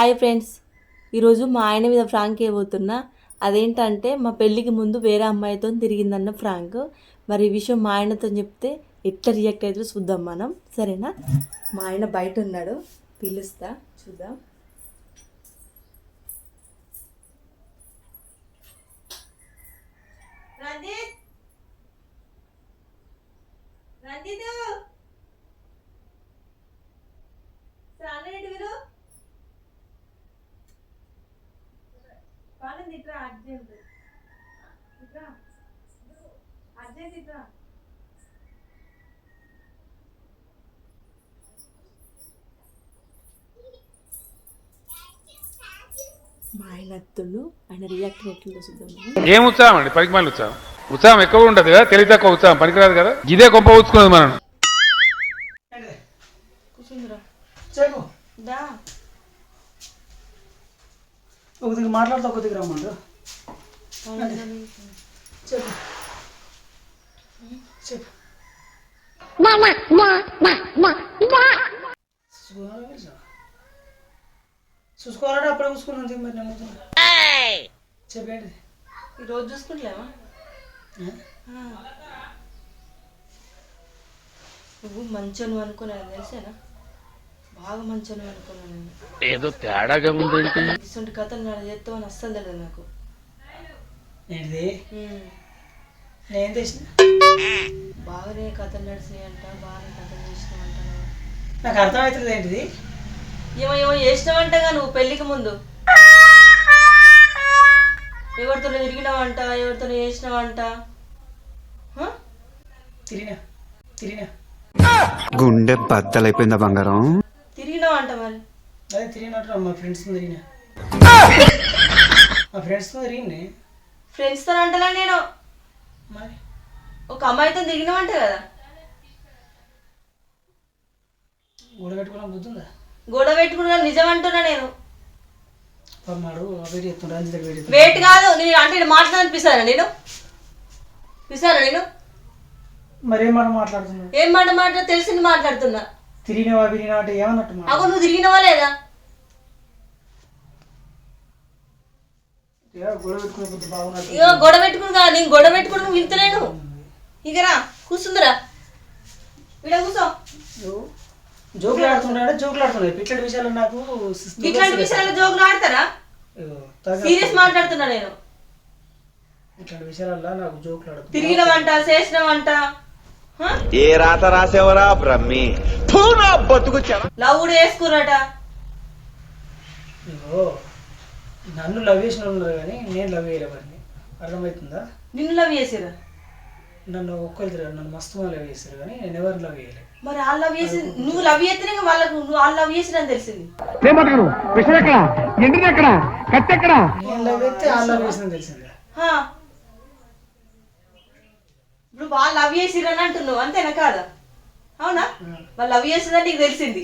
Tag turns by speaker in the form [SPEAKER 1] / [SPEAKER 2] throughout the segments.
[SPEAKER 1] Hi friends. ఈరోజు మా ఆయన మీద ఫ్రాంక్ ఇవ్వబోతున్నా అదేంటంటే మా పెళ్ళికి ముందు వేరే అమ్మాయితో తిరిగిందన్న ఫ్రాంక్. మరి ఈ విషయం మా ఆయనతో చెప్తే ఎట్లా రియాక్ట్ అవుతుందో చూద్దాం మనం. సరేనా? మా ఆయన బయట ఉన్నాడు. పిలుస్తా చూద్దాం. రంజిత్! రంజిత్! మా ఆయన అత్తులు ఆయన రియాక్ట్ ఎట్లుందో చూద్దాం మనం.
[SPEAKER 2] ఏం ఉత్సాహం అండి? పనికి మళ్ళీ ఉత్సాహం. ఉత్సాహం ఎక్కువ ఉంటుంది కదా? తెలివి తక్కువ ఉత్సాహం. పనికిరాదు కదా? ఇదే గొప్ప ఊచుకున్నది మనం.
[SPEAKER 3] ఒక దగ్గర మాట్లాడుతూ ఒక దగ్గర రమ్మంటారు చెప్పు. చెప్పు. చూసుకోవాలా? తెలుసా? చూసుకోవాలంటే అప్పుడే చూసుకున్నాను మరి నమ్ముతున్నా చెప్పేంటి?
[SPEAKER 1] ఈరోజు చూసుకుంటలేవా?
[SPEAKER 3] ఆ?
[SPEAKER 1] నువ్వు మంచోను అనుకున్నాను తెలిసేనా? బాగా మంచోను అనుకున్నాను నేను.
[SPEAKER 2] ఏదో తేడాగా ఉందేంటి.
[SPEAKER 1] ఇటువంటి కథలు నాడు చేస్తామని అస్సలు తెలియదు నాకు.
[SPEAKER 3] ఏంటిది. నేను తెచ్చిన.
[SPEAKER 1] బాగానే కథలు నడిచినాయంట బాగానే కథలు చేసినావంట.
[SPEAKER 3] నాకు అర్థమవుతుంది ఏంటిది?
[SPEAKER 1] ఏమో ఏమో చేసినావంటగా నువ్వు పెళ్ళికి ముందు. ఎవరితో తిరిగినావంట ఎవరితో చేసినావంట. హ?
[SPEAKER 3] తిరిగినా తిరిగినా.
[SPEAKER 4] గుండె బద్దలైపోయిందా బంగారం?
[SPEAKER 1] తిరిగినావంట మరి.
[SPEAKER 3] అదే తిరిగినట్టు మా ఫ్రెండ్స్ తిరిగినా. మా ఫ్రెండ్స్తో తిరిగింది.
[SPEAKER 1] ఫ్రెండ్స్తో అంటలా నేను.
[SPEAKER 3] మరి
[SPEAKER 1] ఒక అమ్మాయితో తిరిగినావంట కదా.
[SPEAKER 3] గోడ పెట్టుకోవడం బుద్ధుందా
[SPEAKER 1] గొడవ పెట్టుకున్నా నిజం అంటున్నా నేను
[SPEAKER 3] పమ్మాడు వెయిట్ రంజిత్
[SPEAKER 1] కాదు నేను అంటే నేను మాట్లాడనిపిస్తాను నేను? పిస్తాను నేను?
[SPEAKER 3] మరి ఏం మాట మాట్లాడుతున్నావు
[SPEAKER 1] ఏం మాట మాట తెలిసింది మాట్లాడుతున్నా.
[SPEAKER 3] తిరిగినవా విరిగినవా అంటే ఏమన్నట్టు
[SPEAKER 1] అగో నువ్వు తిరిగినవా లేదా
[SPEAKER 3] ఏ, గొడవ పెట్టుకునే బుద్ధి బాగున్నట్టు
[SPEAKER 1] ఇగో గొడవ పెట్టుకుని నేను గొడవ పెట్టుకుని వింతలేను ఇక రా కూర్చుందిరా. ఇక్కడ కూర్చో.
[SPEAKER 3] జోకులు ఆడుతున్నాడు? జోకులు ఆడుతున్నాడు? ఇట్లాంటి విషయాలు నాకు
[SPEAKER 1] ఇట్లాంటి విషయాలు జోకులు ఆడతారా? సీరియస్ మాట్లాడుతున్నా నేను.
[SPEAKER 3] ఇట్లాంటి నాకు జోకులు?
[SPEAKER 5] ఏ రాత రాసేవరా బ్రహ్మి? బతుకు
[SPEAKER 1] లవ్ కూడా వేసుకున్నట
[SPEAKER 3] నన్ను లవ్ చేసిన వాళ్ళు ఉన్నారు కానీ నేను లవ్ చేయలే వారిని. అర్థమవుతుందా?
[SPEAKER 1] నిన్ను లవ్ చేసిరా
[SPEAKER 3] నన్ను ఒక్కరు తిరగరు నన్ను మస్తు లవ్ చేస్తారు కానీ నేను ఎవరిని లవ్ చేయలే.
[SPEAKER 1] మరి వాళ్ళు లవ్ చేసి నువ్వు లవ్ చేస్తేనే వాళ్ళకు నువ్వు వాళ్ళు లవ్ చేసిరని తెలిసింది.
[SPEAKER 3] నేను లవ్ చేస్తే ఆ లవ్ చేసిన తెలిసిందే.
[SPEAKER 1] ఇప్పుడు వాళ్ళు లవ్ చేసిరని అంటున్నావు అంతేనా కాదా? అవునా? వాళ్ళు లవ్ చేసిందని నీకు తెలిసింది.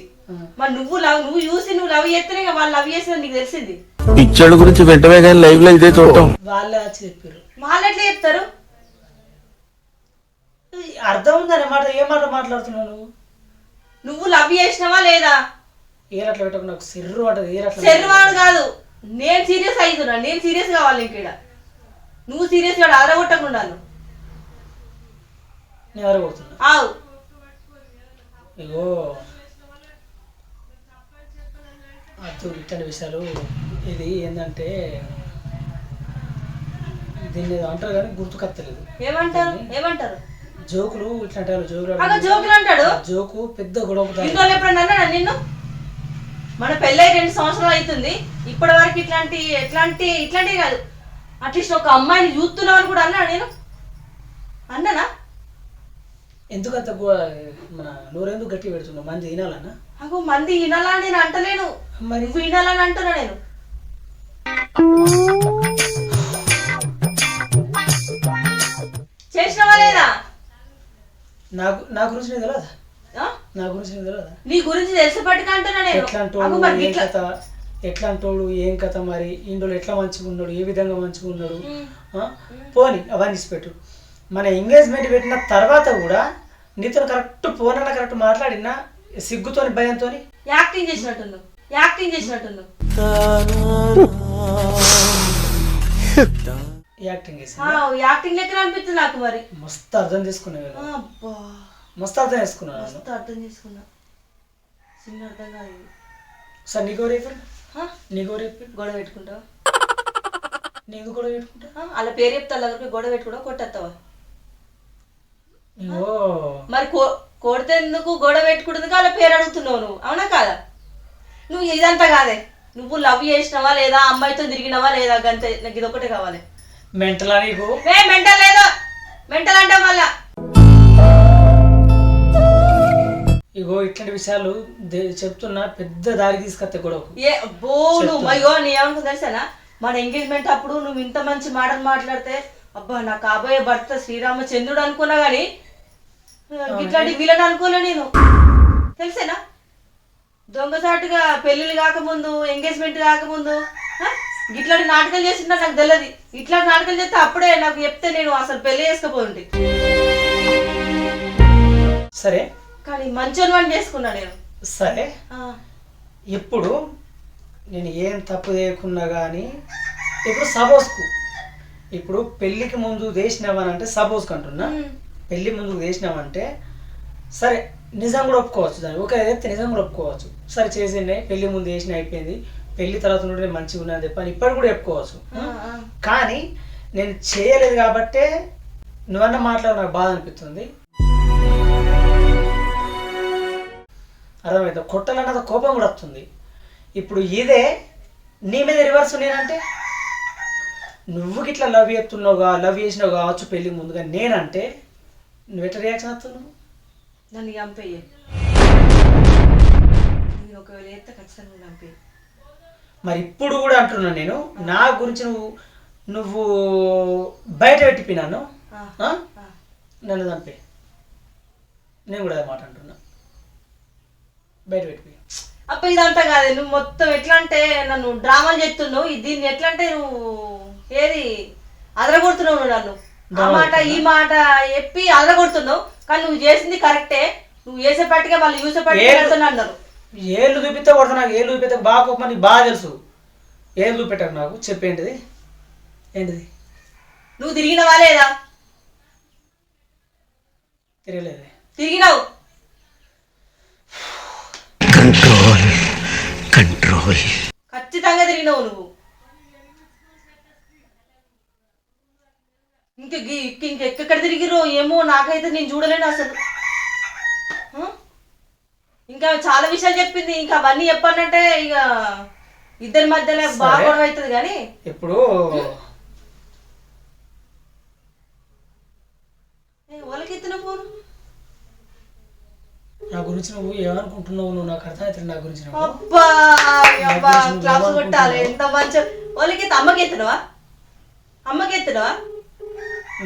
[SPEAKER 1] మరి నువ్వు లవ్ నువ్వు చూసి నువ్వు లవ్ చేస్తేనే వాళ్ళు లవ్ చేసిందని నీకు తెలిసింది.
[SPEAKER 5] పిచ్చోళ్ళ గురించి వెంటనే కానీ లైవ్లో ఇదే చూడటం.
[SPEAKER 3] వాళ్ళే వచ్చి చెప్పారు
[SPEAKER 1] వాళ్ళు ఎట్లా చెప్తారు
[SPEAKER 3] అర్థం ఉందనే మాట ఏ మాట మాట్లాడుతున్నావు నువ్వు?
[SPEAKER 1] లవ్ చేసినావా లేదా?
[SPEAKER 3] ఏరట్లా పెట్టకు నాకు సిర్రు అంటది ఏరట్లా
[SPEAKER 1] శర్వాడు కాదు. నేను సీరియస్ అవుతున్నా నేను సీరియస్ కావాలి ఇక్కడ నువ్వు సీరియస్ కాదు అదరగొట్టకుండాను
[SPEAKER 3] నేను అరగొడుతున్నా
[SPEAKER 1] ఆవు.
[SPEAKER 3] ఇగో. అర్థం ఇట్లాంటి విషయాలు ఇది ఏంటంటే దీన్ని అంటారు కానీ గుర్తుకత్తలేదు
[SPEAKER 1] ఏమంటారు? ఏమంటారు?
[SPEAKER 3] జోకులు ఇట్లాంటి వాళ్ళు జోకులు
[SPEAKER 1] జోకులు అంటాడు.
[SPEAKER 3] జోకు పెద్ద గొడవ
[SPEAKER 1] ఎప్పుడన్నా అన్నాడా నిన్ను? మన పెళ్ళై రెండు సంవత్సరాలు అవుతుంది. ఇప్పటి వరకు ఇట్లాంటి ఎట్లాంటి ఇట్లాంటివి కాదు. అట్లీస్ట్ ఒక అమ్మాయిని చూస్తున్నావు అని కూడా అన్నాడు నేను? అన్నానా?
[SPEAKER 3] ఎందుకంత మన నోరెందుకు గట్టి పెడుతున్నావు? మంది తినాలన్నా
[SPEAKER 1] అగో మంది వినాలని నేను అంటలేను.
[SPEAKER 3] మరి
[SPEAKER 1] వినాలని అంటున్నా నేను. చేసినవా లేదా?
[SPEAKER 3] నాకు నా గురించి నీకు తెలియదా? నా గురించి నీకు తెలియదా
[SPEAKER 1] నీ గురించి తెలిసిపట్టుకు అంటున్నా నేను.
[SPEAKER 3] ఎట్లాంటి
[SPEAKER 1] మరి
[SPEAKER 3] ఏం
[SPEAKER 1] ఇట్లా
[SPEAKER 3] కథ ఎట్లాంటోడు ఏం కథ మరి? ఇండోలు ఎట్లా మంచిగా ఉన్నాడు? ఏ విధంగా మంచిగా ఉన్నాడు? ఆ? పోని అవన్నీ పెట్టు మన ఎంగేజ్మెంట్ పెట్టిన తర్వాత కూడా నీతో కరెక్ట్ ఫోన్ అన్న కరెక్ట్ మాట్లాడినా సిగ్గుతోని భయంతోని
[SPEAKER 1] యాక్టింగ్ చేసినట్టున్నావు యాక్టింగ్ చేసినట్టున్నావు
[SPEAKER 3] యాక్టింగ్
[SPEAKER 1] యాక్టింగ్ లెక్క అనిపిస్తుంది నాకు మరి.
[SPEAKER 3] మస్తు అర్థం
[SPEAKER 1] అబ్బా.
[SPEAKER 3] మస్తు అర్థం చేసుకున్నాను
[SPEAKER 1] మస్తు అర్థం చేసుకున్నా. చిన్న అర్థం కాదు.
[SPEAKER 3] సార్ నీకు రేపు నీకు రేపు
[SPEAKER 1] గొడవ పెట్టుకుంటావా?
[SPEAKER 3] నీకు కూడా పెట్టుకుంటా?
[SPEAKER 1] అలా పేరు చెప్తా దగ్గర గొడవ పెట్టుకుంటా కొట్టేస్తావా? మరి కొడితే ఎందుకు గొడవ పెట్టుకుంటుంది అలా పేరు అడుగుతున్నావు నువ్వు? అవునా కాదా? నువ్వు ఇదంతా కాదే. నువ్వు లవ్ చేసినావా లేదా? అమ్మాయితో తిరిగినావా లేదా? గంతే. నాకు ఇది ఒకటే కావాలి.
[SPEAKER 3] మెంటలా నీకు?
[SPEAKER 1] ఏ మెంటల్ లేదు. మెంటల్ అంటే మళ్ళా.
[SPEAKER 3] ఇగో ఇట్లాంటి విషయాలు దే- చెప్తున్నా పెద్ద దారి తీసుకొస్తే గొడవకు.
[SPEAKER 1] ఏ బో నువ్వు అయ్యో నీ ఏమనుకుంది తెలుసానా? మన ఎంగేజ్మెంట్ అప్పుడు నువ్వు ఇంత మంచి మాటలు మాట్లాడితే అబ్బా నా కాబోయే భర్త శ్రీరామచంద్రుడు అనుకున్నా గానీ ఇట్లాంటి విలన్ అనుకోలే నేను. తెలిసేనా? దొంగసాటుగా పెళ్ళిళ్ళు కాకముందు ఎంగేజ్మెంట్ కాకముందు? ఇట్లాంటి నాటకాలు చేసిందా నాకు తెలియదు ఇట్లాంటి నాటకాలు చేస్తే అప్పుడే నాకు చెప్తే నేను అసలు పెళ్ళి చేసుకోపోండి
[SPEAKER 3] సరే.
[SPEAKER 1] కానీ మంచోని వాడిని చేసుకున్నా నేను.
[SPEAKER 3] సరే.
[SPEAKER 1] ఆ,
[SPEAKER 3] ఇప్పుడు నేను ఏం తప్పు చేయకున్నా కానీ ఇప్పుడు సపోజ్కు. ఇప్పుడు పెళ్ళికి ముందు చేసినావనంటే సపోజ్కి అంటున్నా. పెళ్ళి ముందు చేసినామంటే సరే నిజం కూడా ఒప్పుకోవచ్చు దాన్ని. ఒక నిజం కూడా ఒప్పుకోవచ్చు. సరే చేసిండే పెళ్ళి ముందు చేసిన అయిపోయింది. పెళ్ళి తర్వాత నుండి మంచిగా ఉన్నది చెప్పి అని ఇప్పటికి కూడా చెప్పుకోవచ్చు. కానీ నేను చేయలేదు కాబట్టే నువ్వన్న మాట్లాడు నాకు బాధ అనిపిస్తుంది. అర్థమైంది? కొట్టాలన్నది కోపం కూడా వస్తుంది. ఇప్పుడు ఇదే నీ మీద రివర్స్ నేనంటే? నువ్వు గిట్లా లవ్ చేస్తున్నావుగా లవ్ చేసినావు కావచ్చు పెళ్ళి ముందుగా నేనంటే నువ్వు ఎట్లా రియాక్షన్ వస్తున్నావు
[SPEAKER 1] నన్ను చంపేయ. ఒకవేళ ఎత్తే ఖచ్చితంగా
[SPEAKER 3] మరి ఇప్పుడు కూడా అంటున్నా నేను నా గురించి నువ్వు నువ్వు బయట పెట్టిపోయినాను. నన్ను చంపే. నేను కూడా అదే మాట అంటున్నా. బయట పెట్టిపోయి
[SPEAKER 1] అప్ప ఇదంతా కాదు. నువ్వు మొత్తం ఎట్లా అంటే నన్ను డ్రామాలు చెప్తున్నావు దీన్ని ఎట్లా అంటే నువ్వు ఏది అదరగొడుతున్నావు నువ్వు నన్ను. ఆ మాట ఈ మాట చెప్పి అదరగొడుతున్నావు. కానీ నువ్వు చేసింది కరెక్టే. నువ్వు చేసేపట్టుగా వాళ్ళు వెళ్తున్నా అన్నారు.
[SPEAKER 3] ఏళ్ళు చూపిస్తే కొడతా నాకు ఏళ్ళు చూపిస్తే బాగా కోపం నీకు బాగా తెలుసు. ఏళ్ళు చూపెట్టకు నాకు చెప్పేంటిది? ఏంటిది?
[SPEAKER 1] నువ్వు తిరిగినవా లేదా?
[SPEAKER 3] తెలియలేదే
[SPEAKER 1] తిరిగినావు?
[SPEAKER 4] Control control.
[SPEAKER 1] ఖచ్చితంగా తిరిగినావు నువ్వు. ఇంక గి- ఇంకెక్కడ తిరిగిరో ఏమో నాకైతే నేను చూడలేను అసలు? ఇంకా చాలా విషయాలు చెప్పింది. ఇంకా అవన్నీ చెప్పానంటే ఇక ఇద్దరి మధ్యలో బాగా గొడవ అవుతుంది కానీ.
[SPEAKER 3] ఇప్పుడు
[SPEAKER 1] ఏ, వాళ్ళకి ఎత్తిన ఫోన్?
[SPEAKER 3] నా గురించి నువ్వు ఏమనుకుంటున్నావు? నువ్వు నాకు అర్థమవుతుంది నా గురించి
[SPEAKER 1] అబ్బా అబ్బా క్లాప్స్ కొట్టాలి. ఎంత మంచి. వాళ్ళకి అమ్మకి ఎత్తినవా అమ్మకి ఎత్తినవా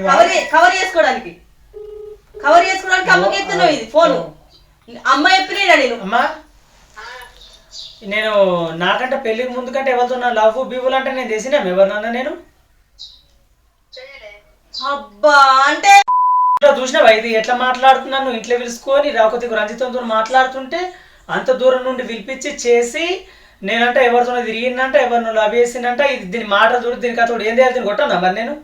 [SPEAKER 1] కవర్ కవర్ చేసుకోవడానికి. కవర్ చేసుకోవడానికి అమ్మకి ఎత్తున్నావు ఇది ఫోన్. అమ్మ చెప్పినా నేను.
[SPEAKER 3] అమ్మా? నేను నాకంటే పెళ్ళికి ముందు కంటే ఎవరితో నా లవ్ బీవులు అంటే నేను చేసినా ఎవరినన్నా నేను?
[SPEAKER 1] అబ్బా అంటే
[SPEAKER 3] చూసినావా? ఇది ఎట్లా మాట్లాడుతున్నాను? ఇంట్లో పిలుచుకొని రాకపోతే రంజితంతో మాట్లాడుతుంటే అంత దూరం నుండి పిలిపించి చేసి నేనంటే ఎవరితో తిరిగిందంట ఎవరినో లవ్ చేసిందంట. ఇది దీని మాట చూడు దీని కథ చూడు. ఏం చేయాలి? దీన్ని కొట్టన్నా మరి నేను?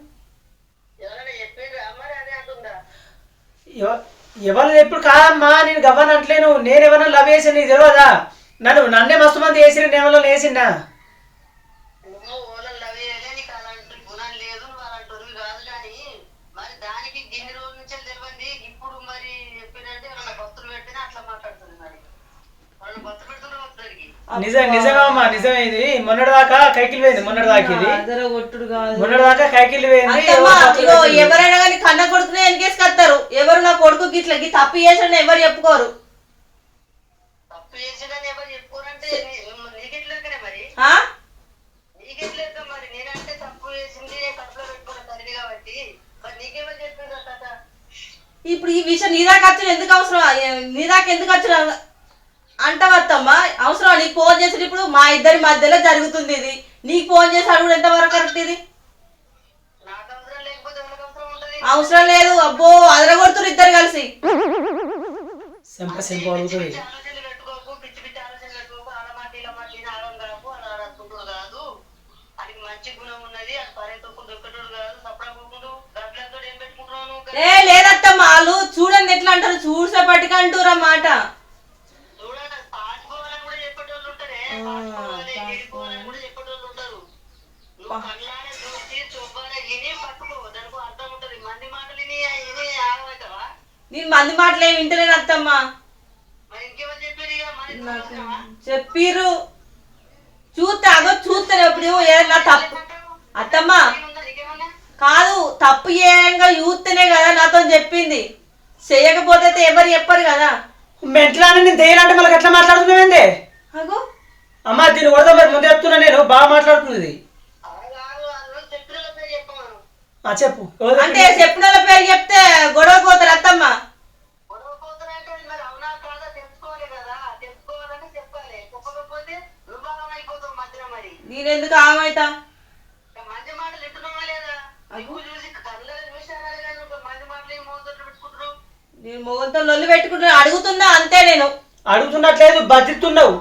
[SPEAKER 3] ఎవరు ఎప్పుడు కాదమ్మా? నేను గవ్వని అంటలేను. నేను ఎవరన్నా లవ్ చేసి నీకు తెలియదా నన్ను నన్నే మస్తు మంది వేసిన నేను ఎవరో వేసిందా
[SPEAKER 6] నీకు అలాంటి లేదు మరి దానికి రోజుల ఇప్పుడు మరి చెప్పినంటే వాళ్ళ భక్తులు పెట్టినా అట్లా మాట్లాడుతుంది మరి. వాళ్ళు భక్తులు పెడుతున్నారు భక్తులకి
[SPEAKER 3] నిజం నిజమే అమ్మా నిజమే ఇది మొన్నటి దాకా కైకిల్ పోయింది మొన్నటి దాకా ఇది
[SPEAKER 1] అదర కొట్టుడు కాదు
[SPEAKER 3] మొన్నటి దాకా కైకిల్ పోయింది.
[SPEAKER 1] ఎవరైనా కానీ కన్న కొడుకునే వెనకేసుకొస్తారు ఎవరు నా కొడుకు గిట్ల గి తప్పు చేసిన ఎవరు చెప్పుకోరు? ఇప్పుడు ఈ విషయం నీ దాకా ఎందుకు అవసరం? ఏ- నీ దాకా ఎందుకు వచ్చిన? అంటవత్తమ్మా అవసరం నీకు ఫోన్ చేసి ఇప్పుడు మా ఇద్దరి మధ్యలో జరుగుతుంది ఇది. నీకు ఫోన్ చేసి అడుగుడు ఎంతవరకు కరెక్ట్ ఇది?
[SPEAKER 6] అవసరం
[SPEAKER 1] లేదు. అబ్బో అదరగొడుతురు ఇద్దరు కలిసి.
[SPEAKER 6] ఏ
[SPEAKER 1] లేదత్తమ్మ. వాళ్ళు చూడండి ఎట్లా అంటారు. చూసేపటికి అంటారు అన్నమాట. నేను మంది మాటలు ఏమి వింటలేను అత్తమ్మ. చెప్పిర్రు. చూస్తా అగో చూస్తాను ఎప్పుడు ఏదన్నా తప్పు. అత్తమ్మ కాదు తప్పు ఏయంగా చూస్తేనే కదా నాతో చెప్పింది. చేయకపోతే ఎవరు చెప్పరు కదా.
[SPEAKER 3] మెంటలాని నేను దెయ్యాలంటే మళ్ళీ ఎట్లా మాట్లాడుతున్నావేందే
[SPEAKER 1] అగో.
[SPEAKER 3] అమ్మా దీన్ని కొడతా మరి ముందే చెప్తున్నా నేను. బాగా ఆ చెప్పు.
[SPEAKER 1] అంటే చెప్పిన వాళ్ళ పేరు చెప్తే గొడవ పోతారు అత్తమ్మ. నేనెందుకు ఆమెతా నేను మొగంతో లొల్లి పెట్టుకుంటున్నా అడుగుతున్నా అంతే నేను.
[SPEAKER 3] అడుగుతున్నట్లేదు బతిస్తున్నావు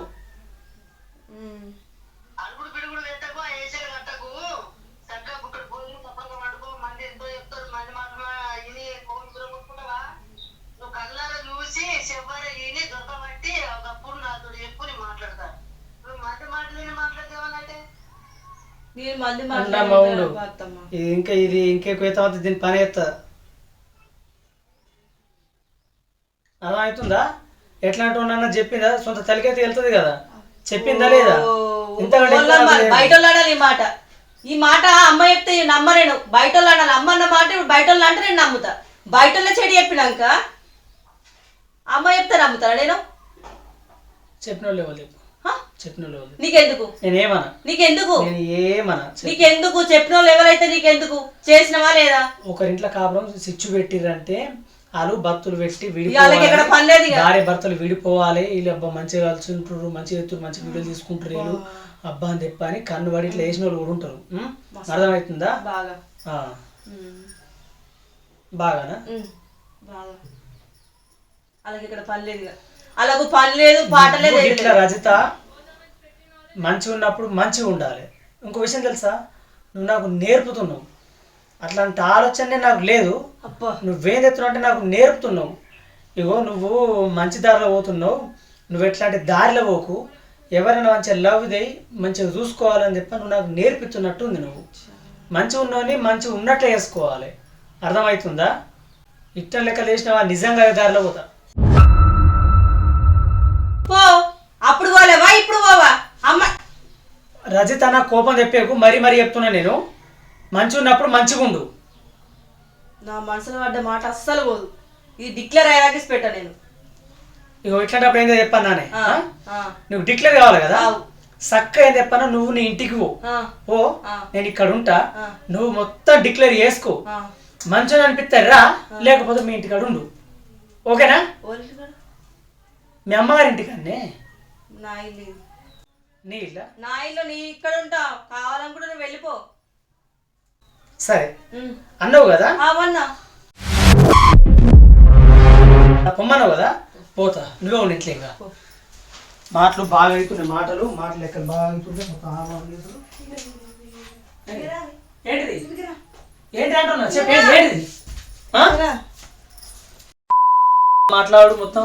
[SPEAKER 6] అడుగుడు పిడుగుడు పెట్టకు ఆ ఏసీలు కట్టకు చక్కగా బుక్కడు పోయి తప్పగా పడుకో మంది ఎంతో చెప్తారు మంది మాటలు ఇని కోరుకుని ముట్టుకుంటావా నువ్వు కళ్ళారా ఇని దొరకబట్టి ఒకప్పుడు నాతో ఎక్కువ మాట్లాడతా నువ్వు మంది మాటలు విని
[SPEAKER 1] నేను మంది
[SPEAKER 3] ఇది ఇంకా ఇది ఇంకెక్కువ అవుతుంది దీని పని ఎత్తా. అలా అవుతుందా? ఎట్లా అంటున్నా చెప్పిందా? సొంత తల్లికైతే వెళ్తుంది కదా. చెప్పిందా లేదా?
[SPEAKER 1] బయట ఈ మాట. ఈ మాట అమ్మ చెప్తే నేను నమ్మలేను. బయట అమ్మ అన్న మాట ఇప్పుడు బయట అంటే నేను నమ్ముతా. బయట చెడు చెప్పినాక నమ్ముతారా నేను?
[SPEAKER 3] చెప్పిన వాళ్ళు ఎవరు చెప్పు? చెప్పిన వాళ్ళు
[SPEAKER 1] నీకెందుకు?
[SPEAKER 3] నేనేమన్నా.
[SPEAKER 1] నీకెందుకు?
[SPEAKER 3] నేను ఏమన్నా.
[SPEAKER 1] నీకెందుకు? చెప్పిన వాళ్ళు ఎవరైతే నీకెందుకు? చేసినవా లేదా?
[SPEAKER 3] ఒకరింట్లో కాపురం సిచ్చు పెట్టిరంటే వాళ్ళు భక్తులు పెట్టి
[SPEAKER 1] ఇక.
[SPEAKER 3] భార్య భర్తలు విడిపోవాలి. వీళ్ళు అబ్బా మంచిగా కలిసి ఉంటున్నారు మంచిగా ఎత్తురు మంచి వీడియోలు తీసుకుంటారు వీళ్ళు. అబ్బా అని చెప్పి అని కన్ను పడి ఇట్లా వేసిన వాళ్ళు కూడా ఉంటారు? అర్థమవుతుందా?
[SPEAKER 1] బాగా.
[SPEAKER 3] బాగానా?
[SPEAKER 1] అలాగే ఇక్కడ పని లేదు. అలాగూ పని లేదు పాట లేదు.
[SPEAKER 3] ఇట్లా. రజిత? మంచిగా ఉన్నప్పుడు మంచిగా ఉండాలి. ఇంకో విషయం తెలుసా? నువ్వు నాకు నేర్పుతున్నావు. అట్లాంటి ఆలోచనే నాకు లేదు.
[SPEAKER 1] అబ్బా.
[SPEAKER 3] నువ్వేం తెస్తున్నావు అంటే నాకు నేర్పుతున్నావు. ఇగో నువ్వు మంచి దారిలో పోతున్నావు. నువ్వు ఎట్లాంటి దారిలో పోకు. ఎవరైనా మంచిగా లవ్ చేయి మంచిగా చూసుకోవాలని చెప్పి నువ్వు నాకు నేర్పిస్తున్నట్టు ఉంది నువ్వు. మంచిగా ఉన్నవని మంచిగా ఉన్నట్లే వేసుకోవాలి అర్థమవుతుందా? ఇట్ట లెక్క లేచినవా నిజంగా దారిలో పోతా.
[SPEAKER 1] పో. అప్పుడు పోలేవా? ఇప్పుడు పోవా? అమ్మ.
[SPEAKER 3] రజిత నా కోపం తెప్పేకు మరీ మరీ చెప్తున్నా నేను. మంచిగా ఉన్నప్పుడు మంచిగా ఉండు.
[SPEAKER 1] నా మనసులో పడ్డ మాట అస్సలు పోదు. ఇది డిక్లేర్ అయ్యాక పెట్టా నేను.
[SPEAKER 3] ఇగో ఇట్లాంటప్పుడు ఏందో చెప్పాను నానే?
[SPEAKER 1] ఆ,
[SPEAKER 3] ఆ?
[SPEAKER 1] ఆ,
[SPEAKER 3] నువ్వు డిక్లేర్ కావాలి కదా?
[SPEAKER 1] ఆవు.
[SPEAKER 3] చక్క ఏం చెప్పాను నువ్వు నీ ఇంటికి పో.
[SPEAKER 1] ఆ,
[SPEAKER 3] ఓ
[SPEAKER 1] ఆ.
[SPEAKER 3] నేను ఇక్కడ ఉంటా.
[SPEAKER 1] ఆ.
[SPEAKER 3] నువ్వు మొత్తం డిక్లేర్ చేసుకో.
[SPEAKER 1] ఆ.
[SPEAKER 3] మంచిగా అనిపిస్తే రా. లేకపోతే మీ ఇంటికాడ ఉండు. ఓకేనా? మీ అమ్మగారి ఇంటికాడనే
[SPEAKER 1] నా ఇల్లు.
[SPEAKER 3] నీ ఇల్లా?
[SPEAKER 1] నా ఇల్లు నీ ఇక్కడ ఉంటావు కావాలనుకుంటే నువ్వు వెళ్ళిపో.
[SPEAKER 3] సరే. అన్నావు కదా?
[SPEAKER 1] అవన్నా
[SPEAKER 3] పొమ్మన్నావు కదా? పోతా. నువ్వే ఉండి ఇంట్లో ఇంకా. మాటలు బాగా అవుతున్నాయి మాటలు మాటలు ఎక్కడ బాగా అవుతుంటాయి మొత్తం అవుతున్నాయి. ఏంటిది? ఏంటి అంటున్నా చెప్పు ఏంటి ఏంటిది? మాట్లాడు మొత్తం.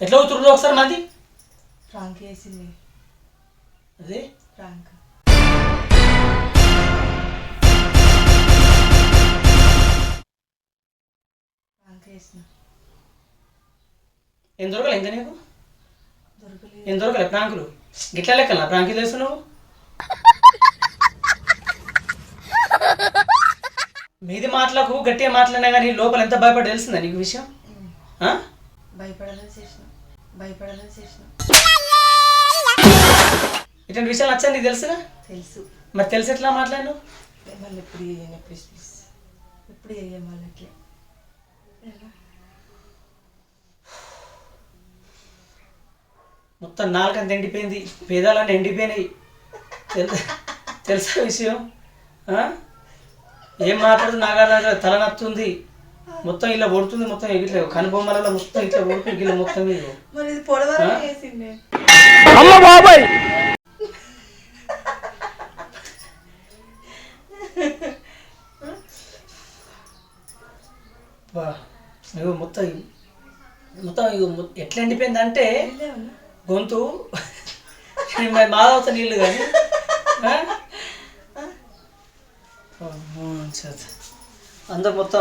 [SPEAKER 3] ఎట్లా అవుతుందో ఒకసారి మాది
[SPEAKER 1] ఫ్రాంక్ వేసింది.
[SPEAKER 3] అదే?
[SPEAKER 1] ఫ్రాంక్ వేసిన.
[SPEAKER 3] ఏం దొరకలే ఇంకా నీకు?
[SPEAKER 1] దొరకలేదు.
[SPEAKER 3] ఏం దొరకలే ప్రాంకులు? గిట్లా లెక్కల? ప్రాంకులు తెలుసు నువ్వు మీది మాటలకు గట్టిగా మాట్లాడినా కానీ లోపల ఎంత భయపడి తెలిసిందా నీకు విషయం?
[SPEAKER 1] భయపడాలని చేసిన. భయపడాలని చేసిన.
[SPEAKER 3] ఇటువంటి విషయాలు నచ్చని నీకు తెలుసుగా
[SPEAKER 1] తెలుసు.
[SPEAKER 3] మరి తెలిసి ఎట్లా మాట్లాడు
[SPEAKER 1] మళ్ళీ ఎప్పుడు చేయను ప్లీజ్ ప్లీజ్ ఎప్పుడు చేయం మళ్ళీ అట్లే
[SPEAKER 3] మొత్తం నాలుగంత ఎండిపోయింది. పేదాలన్నీ ఎండిపోయినాయి. తెలుసా విషయం? ఏం మాట్లాడదు నాగార్జున తలనొస్తుంది మొత్తం ఇలా పడుతుంది మొత్తం ఎగిట్లేదు కనుబొమ్మలలో మొత్తం ఇట్లా పడుతుంది ఇలా మొత్తం
[SPEAKER 1] మీద.
[SPEAKER 3] బాబాయ్! ఇగో మొత్తం మొత్తం ఇగో ఎట్లా ఎండిపోయింది అంటే గొంతు. మాధవత నీళ్ళు కానీ అందరు మొత్తం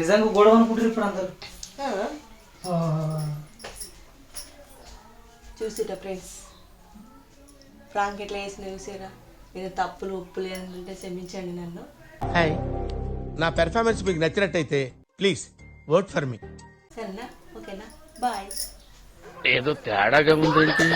[SPEAKER 3] నిజంగా గొడవ అనుకుంటారు ఇప్పుడు అందరు.
[SPEAKER 1] చూసిట ఫ్రెండ్స్? ఫ్రాంక్ ఎట్లా చేసిన చూసారా? నేను తప్పులు ఉప్పులు అంటే క్షమించండి నన్ను.
[SPEAKER 7] హాయ్. నా పెర్ఫార్మెన్స్ మీకు నచ్చినట్టయితే ప్లీజ్ వర్క్ ఫర్ మీ
[SPEAKER 1] సరేనా? ఓకేనా? బాయ్.
[SPEAKER 2] ఏదో తేడాగా ఉందేంటి?